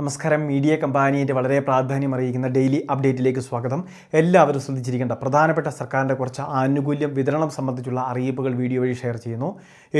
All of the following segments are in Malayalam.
നമസ്കാരം. മീഡിയ കമ്പാനിയുടെ വളരെ പ്രാധാന്യം അറിയിക്കുന്ന ഡെയിലി അപ്ഡേറ്റിലേക്ക് സ്വാഗതം. എല്ലാവരും ശ്രദ്ധിച്ചിരിക്കേണ്ട പ്രധാനപ്പെട്ട സർക്കാരിന്റെ കുറച്ച് ആനുകൂല്യം വിതരണം സംബന്ധിച്ചുള്ള അറിയിപ്പുകൾ വീഡിയോ വഴി ഷെയർ ചെയ്യുന്നു.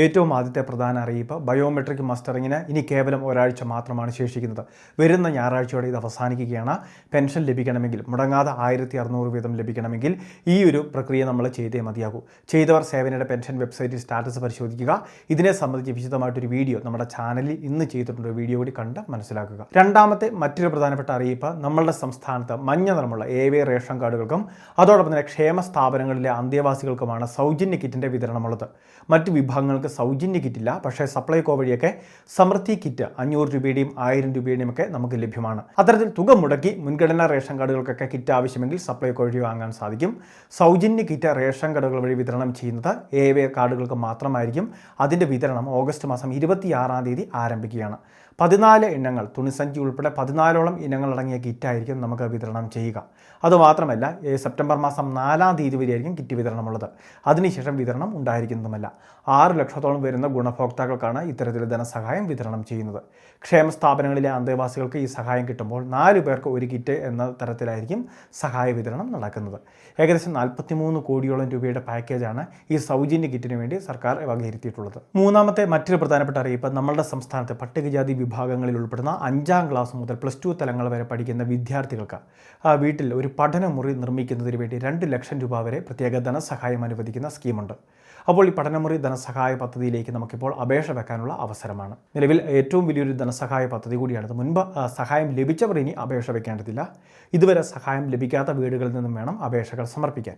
ഏറ്റവും ആദ്യത്തെ പ്രധാന അറിയിപ്പ് ബയോമെട്രിക് മസ്റ്ററിങ്ങിന് ഇനി കേവലം ഒരാഴ്ച മാത്രമാണ് ശേഷിക്കുന്നത്. വരുന്ന ഞായറാഴ്ചയോടെ ഇത് അവസാനിക്കുകയാണ്. പെൻഷൻ ലഭിക്കണമെങ്കിൽ മുടങ്ങാതെ ആയിരത്തി അറുന്നൂറ് വീതം ലഭിക്കണമെങ്കിൽ ഈ ഒരു പ്രക്രിയ നമ്മൾ ചെയ്തേ മതിയാകൂ. ചെയ്തവർ സേവനയുടെ പെൻഷൻ വെബ്സൈറ്റിൽ സ്റ്റാറ്റസ് പരിശോധിക്കുക. ഇതിനെ സംബന്ധിച്ച് വിശദമായിട്ടൊരു വീഡിയോ നമ്മുടെ ചാനലിൽ ഇന്ന് ചെയ്തിട്ടുണ്ട്. വീഡിയോ കൂടി കണ്ട് മനസ്സിലാക്കുക. രണ്ടാമത്തെ മറ്റൊരു പ്രധാനപ്പെട്ട അറിയിപ്പ് നമ്മളുടെ സംസ്ഥാനത്ത് മഞ്ഞ നിറമുള്ള എ വി റേഷൻ കാർഡുകൾക്കും അതോടൊപ്പം തന്നെ ക്ഷേമ സ്ഥാപനങ്ങളിലെ അന്തേവാസികൾക്കുമാണ് സൗജന്യ കിറ്റിന്റെ വിതരണമുള്ളത്. മറ്റ് വിഭാഗങ്ങൾക്ക് സൗജന്യ കിറ്റില്ല പക്ഷേ സപ്ലൈകോ വഴിയൊക്കെ സമൃദ്ധി കിറ്റ് അഞ്ഞൂറ് രൂപയുടെയും ആയിരം രൂപയുടെയും ഒക്കെ നമുക്ക് ലഭ്യമാണ്. അത്തരത്തിൽ തുക മുടക്കി മുൻഗണനാ റേഷൻ കാർഡുകൾക്കൊക്കെ കിറ്റ് ആവശ്യമെങ്കിൽ സപ്ലൈകോ വഴി വാങ്ങാൻ സാധിക്കും. സൗജന്യ കിറ്റ് റേഷൻ കാർഡുകൾ വഴി വിതരണം ചെയ്യുന്നത് എ വി കാർഡുകൾക്ക് മാത്രമായിരിക്കും. അതിന്റെ വിതരണം ഓഗസ്റ്റ് മാസം ഇരുപത്തിയാറാം തീയതി ആരംഭിക്കുകയാണ്. പതിനാല് ഇനങ്ങൾ തുണിസഞ്ചി ഉൾപ്പെടെ പതിനാലോളം ഇനങ്ങൾ അടങ്ങിയ കിറ്റായിരിക്കും നമുക്ക് വിതരണം ചെയ്യുക. അതുമാത്രമല്ല സെപ്റ്റംബർ മാസം നാലാം തീയതി വരെയായിരിക്കും കിറ്റ് വിതരണമുള്ളത്. അതിനുശേഷം വിതരണം ഉണ്ടായിരിക്കുന്നതുമല്ല. ആറ് ലക്ഷത്തോളം വരുന്ന ഗുണഭോക്താക്കൾക്കാണ് ഇത്തരത്തിൽ ധനസഹായം വിതരണം ചെയ്യുന്നത്. ക്ഷേമ സ്ഥാപനങ്ങളിലെ അന്തേവാസികൾക്ക് ഈ സഹായം കിട്ടുമ്പോൾ നാല് പേർക്ക് ഒരു കിറ്റ് എന്ന തരത്തിലായിരിക്കും സഹായ വിതരണം നടക്കുന്നത്. ഏകദേശം നാൽപ്പത്തിമൂന്ന് കോടിയോളം രൂപയുടെ പാക്കേജാണ് ഈ സൗജന്യ കിറ്റിന് വേണ്ടി സർക്കാർ വകയിരുത്തിയിട്ടുള്ളത്. മൂന്നാമത്തെ മറ്റൊരു പ്രധാനപ്പെട്ട അറിയിപ്പ് നമ്മളുടെ സംസ്ഥാനത്തെ പട്ടികജാതി വിഭാഗങ്ങളിൽ ഉൾപ്പെടുന്ന അഞ്ചാം ക്ലാസ് മുതൽ പ്ലസ് ടു തലങ്ങൾ വരെ പഠിക്കുന്ന വിദ്യാർത്ഥികൾക്ക് വീട്ടിൽ ഒരു പഠനമുറി നിർമ്മിക്കുന്നതിന് വേണ്ടി രണ്ട് ലക്ഷം രൂപ വരെ പ്രത്യേക ധനസഹായം അനുവദിക്കുന്ന സ്കീമുണ്ട്. അപ്പോൾ ഈ പഠനമുറി ധനസഹായ പദ്ധതിയിലേക്ക് നമുക്കിപ്പോൾ അപേക്ഷ വെക്കാനുള്ള അവസരമാണ്. നിലവിൽ ഏറ്റവും വലിയൊരു ധനസഹായ പദ്ധതി കൂടിയാണിത് മുൻപ് സഹായം ലഭിച്ചവർ ഇനി അപേക്ഷ വെക്കേണ്ടതില്ല. ഇതുവരെ സഹായം ലഭിക്കാത്ത വീടുകളിൽ നിന്നും വേണം അപേക്ഷകൾ സമർപ്പിക്കാൻ.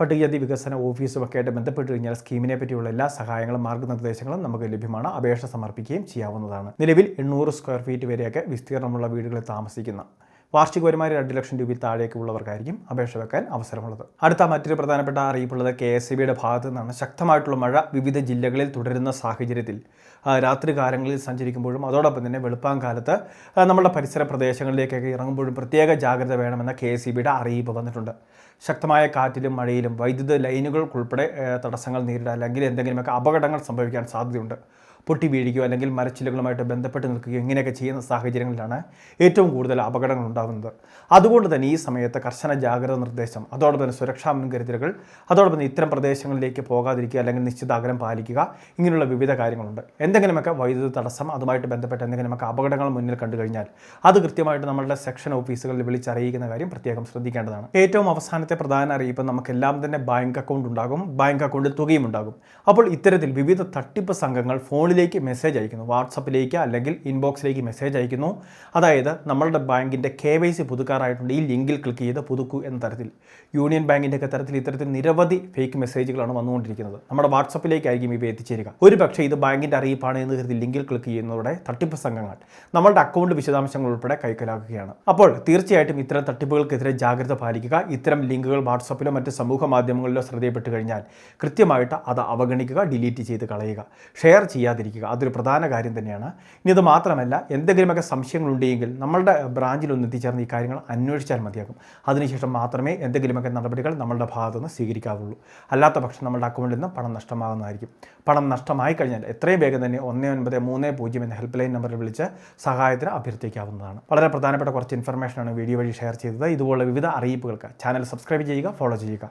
പട്ടികജാതി വികസന ഓഫീസുമൊക്കെ ആയിട്ട് ബന്ധപ്പെട്ട് കഴിഞ്ഞാൽ സ്കീമിനെ പറ്റിയുള്ള എല്ലാ സഹായങ്ങളും മാർഗനിർദ്ദേശങ്ങളും നമുക്ക് ലഭ്യമാണ്. അപേക്ഷ സമർപ്പിക്കുകയും ചെയ്യാവുന്നതാണ്. നിലവിൽ എണ്ണൂറ് സ്ക്വയർ ഫീറ്റ് വരെയൊക്കെ വിസ്തീർണമുള്ള വീടുകളിൽ താമസിക്കുന്ന വാർഷിക വരുമാനം രണ്ട് ലക്ഷം രൂപയിൽ താഴേക്ക് ഉള്ളവർക്കായിരിക്കും അപേക്ഷ വെക്കാൻ അവസരമുള്ളത്. അടുത്ത മറ്റൊരു പ്രധാനപ്പെട്ട അറിയിപ്പുള്ളത് കെ എസ് ബിയുടെ ഭാഗത്തു നിന്നാണ്. ശക്തമായിട്ടുള്ള മഴ വിവിധ ജില്ലകളിൽ തുടരുന്ന സാഹചര്യത്തിൽ രാത്രി കാലങ്ങളിൽ സഞ്ചരിക്കുമ്പോഴും അതോടൊപ്പം തന്നെ വെളുപ്പാങ്കാലത്ത് കാലത്ത് നമ്മുടെ പരിസര പ്രദേശങ്ങളിലേക്കൊക്കെ ഇറങ്ങുമ്പോഴും പ്രത്യേക ജാഗ്രത വേണമെന്ന കെ എസ് ബിയുടെ അറിയിപ്പ് വന്നിട്ടുണ്ട്. ശക്തമായ കാറ്റിലും മഴയിലും വൈദ്യുത ലൈനുകൾക്കുൾപ്പെടെ തടസ്സങ്ങൾ നേരിടാൻ അല്ലെങ്കിൽ എന്തെങ്കിലുമൊക്കെ അപകടങ്ങൾ സംഭവിക്കാൻ സാധ്യതയുണ്ട്. പൊട്ടി വീഴുകയോ അല്ലെങ്കിൽ മരച്ചില്ലകളുമായിട്ട് ബന്ധപ്പെട്ട് നിൽക്കുകയോ ഇങ്ങനെയൊക്കെ ചെയ്യുന്ന സാഹചര്യങ്ങളിലാണ് ഏറ്റവും കൂടുതൽ അപകടങ്ങൾ ഉണ്ടാകുന്നത്. അതുകൊണ്ട് തന്നെ ഈ സമയത്ത് കർശന ജാഗ്രത നിർദ്ദേശം അതോടൊപ്പം തന്നെ സുരക്ഷാ മുൻകരുതലുകൾ അതോടൊപ്പം തന്നെ ഇത്തരം പ്രദേശങ്ങളിലേക്ക് പോകാതിരിക്കുക അല്ലെങ്കിൽ നിശ്ചിത അകലം പാലിക്കുക ഇങ്ങനെയുള്ള വിവിധ കാര്യങ്ങളുണ്ട്. എന്തെങ്കിലുമൊക്കെ വൈദ്യുതി തടസ്സം അതുമായിട്ട് ബന്ധപ്പെട്ട് എന്തെങ്കിലുമൊക്കെ അപകടങ്ങൾ മുന്നിൽ കണ്ടു കഴിഞ്ഞാൽ അത് കൃത്യമായിട്ട് നമ്മളുടെ സെക്ഷൻ ഓഫീസുകളിൽ വിളിച്ചറിയിക്കുന്ന കാര്യം പ്രത്യേകം ശ്രദ്ധിക്കേണ്ടതാണ്. ഏറ്റവും അവസാനത്തെ പ്രധാന അറിയിപ്പ് നമുക്കെല്ലാം തന്നെ ബാങ്ക് അക്കൗണ്ട് ഉണ്ടാകും ബാങ്ക് അക്കൗണ്ടിൽ തുകയും ഉണ്ടാകും. അപ്പോൾ ഇത്തരത്തിൽ വിവിധ തട്ടിപ്പ് സംഘങ്ങൾ ഫോണിലേക്ക് മെസ്സേജ് അയക്കുന്നു. വാട്സപ്പിലേക്ക് അല്ലെങ്കിൽ ഇൻബോക്സിലേക്ക് മെസ്സേജ് അയക്കുന്നു. അതായത് നമ്മളുടെ ബാങ്കിന്റെ കെ വൈ സി പുതുക്കാറായിട്ടുണ്ട്. ഈ ലിങ്കിൽ ക്ലിക്ക് ചെയ്ത് പുതുക്കൂ എന്ന തരത്തിൽ. യൂണിയൻ ബാങ്കിന്റെ ഒക്കെ തരത്തിൽ ഇത്തരത്തിൽ നിരവധി ഫേക്ക് മെസ്സേജുകളാണ് വന്നുകൊണ്ടിരിക്കുന്നത്. നമ്മുടെ വാട്സപ്പിലേക്കായിരിക്കും ഇവ എത്തിച്ചേരുക. ഒരു പക്ഷേ ഇത് ബാങ്കിന്റെ അറിയിപ്പാണ് എന്ന് കരുതി ലിങ്കിൽ ക്ലിക്ക് ചെയ്യുന്നതോടെ തട്ടിപ്പ് സംഘങ്ങൾ നമ്മളുടെ അക്കൗണ്ട് വിശദാംശങ്ങൾ ഉൾപ്പെടെ കൈക്കലാക്കുകയാണ്. അപ്പോൾ തീർച്ചയായിട്ടും ഇത്തരം തട്ടിപ്പുകൾക്കെതിരെ ജാഗ്രത പാലിക്കുക. ഇത്തരം ലിങ്കുകൾ വാട്സപ്പിലോ മറ്റ് സമൂഹ മാധ്യമങ്ങളിലോ ശ്രദ്ധയപ്പെട്ട് കഴിഞ്ഞാൽ കൃത്യമായിട്ട് അത് അവഗണിക്കുക ഡിലീറ്റ് ചെയ്ത് കളയുക. ഷെയർ ചെയ്യാതിരിക്കുക അതൊരു പ്രധാന കാര്യം തന്നെയാണ്. ഇനി ഇത് മാത്രമല്ല എന്തെങ്കിലുമൊക്കെ സംശയങ്ങളുണ്ടെങ്കിൽ നമ്മളുടെ ബ്രാഞ്ചിൽ ഒന്ന് എത്തിച്ചേർന്ന് ഈ കാര്യങ്ങൾ അന്വേഷിച്ചാൽ മതിയാകും. അതിനുശേഷം മാത്രമേ എന്തെങ്കിലുമൊക്കെ നടപടികൾ നമ്മളുടെ ഭാഗത്തുനിന്ന് സ്വീകരിക്കാവുള്ളൂ. അല്ലാത്ത പക്ഷം നമ്മുടെ അക്കൗണ്ടിൽ നിന്ന് പണം നഷ്ടമാകുന്നതായിരിക്കും. പണം നഷ്ടമായി കഴിഞ്ഞാൽ എത്രയും വേഗം തന്നെ ഒന്ന് ഒൻപത് മൂന്ന് പൂജ്യം എന്ന ഹെൽപ്പ് ലൈൻ നമ്പറിൽ വിളിച്ച് സഹായത്തിന് അഭ്യർത്ഥിക്കാവുന്നതാണ്. വളരെ പ്രധാനപ്പെട്ട കുറച്ച് ഇൻഫർമേഷനാണ് വീഡിയോ വഴി ഷെയർ ചെയ്തത്. ഇതുപോലുള്ള വിവിധ അറിയിപ്പുകൾക്ക് ചാനൽ സബ്സ്ക്രൈബ് ചെയ്യുക ഫോളോ ചെയ്യുക.